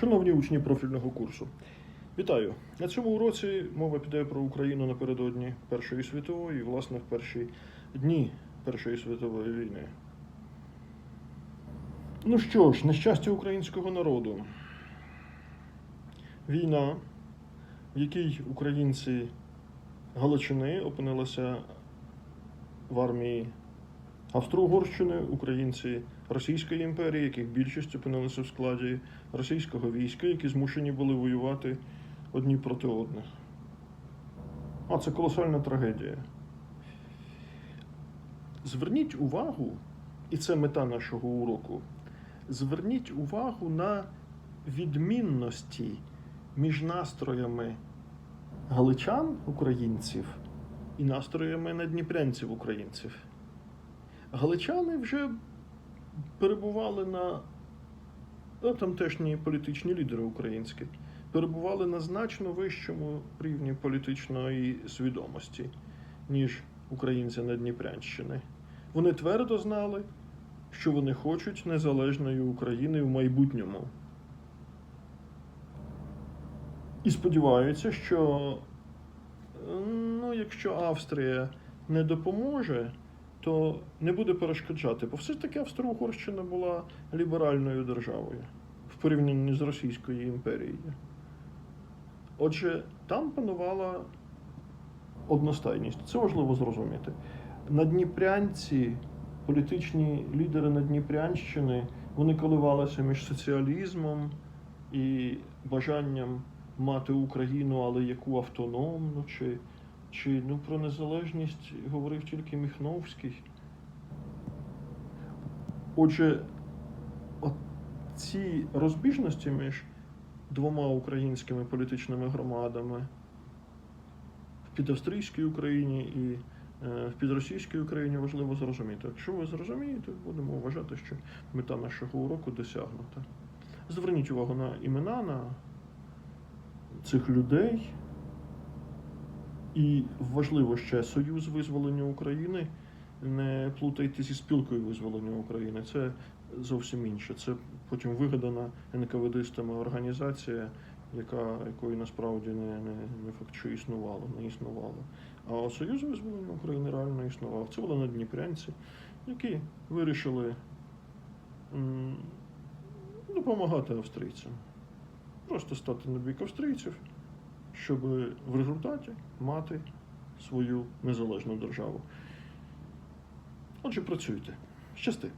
Шановні учні профільного курсу, вітаю! На цьому уроці мова піде про Україну напередодні Першої світової, і, власне, в перші дні Першої світової війни. Ну що ж, нещастя українського народу. Війна, в якій українці Галичини опинилися в армії Австро-Угорщини, українці Російської імперії, яких більшість опинилися в складі російського війська, які змушені були воювати одні проти одних. А це колосальна трагедія. Зверніть увагу, і це мета нашого уроку. Зверніть увагу на відмінності між настроями галичан українців і настроями надніпрянців українців. Галичани вже перебували на ну, тамтешні політичні лідери українські, перебували на значно вищому рівні політичної свідомості, ніж українці Надніпрянщини. Вони твердо знали, що вони хочуть незалежної України в майбутньому. І сподіваються, що ну, якщо Австрія не допоможе, то не буде перешкоджати. Бо все ж таки Австро-Угорщина була ліберальною державою в порівнянні з Російською імперією. Отже, там панувала одностайність. Це важливо зрозуміти. Надніпрянці, політичні лідери Надніпрянщини, вони коливалися між соціалізмом і бажанням мати Україну, але яку автономну, чи, чи ну, про незалежність говорив тільки Міхновський. Отже, ці розбіжності між двома українськими політичними громадами в підавстрійській Україні і е, в підросійській Україні важливо зрозуміти. Якщо ви зрозумієте, будемо вважати, що мета нашого уроку досягнута. Зверніть увагу на імена, на цих людей. І важливо ще Союз визволення України. Не плутайте зі спілкою визволення України. Це зовсім інше. Це потім вигадана НКВДистами організація, яка, якої насправді не, не, не факт, що існувала, не існувала. А Союз визволення України реально існував. Це були надніпрянці, які вирішили м, допомагати австрійцям. Просто стати на бік австрійців, щоб в результаті мати свою незалежну державу. Отже, працюйте. Щасти!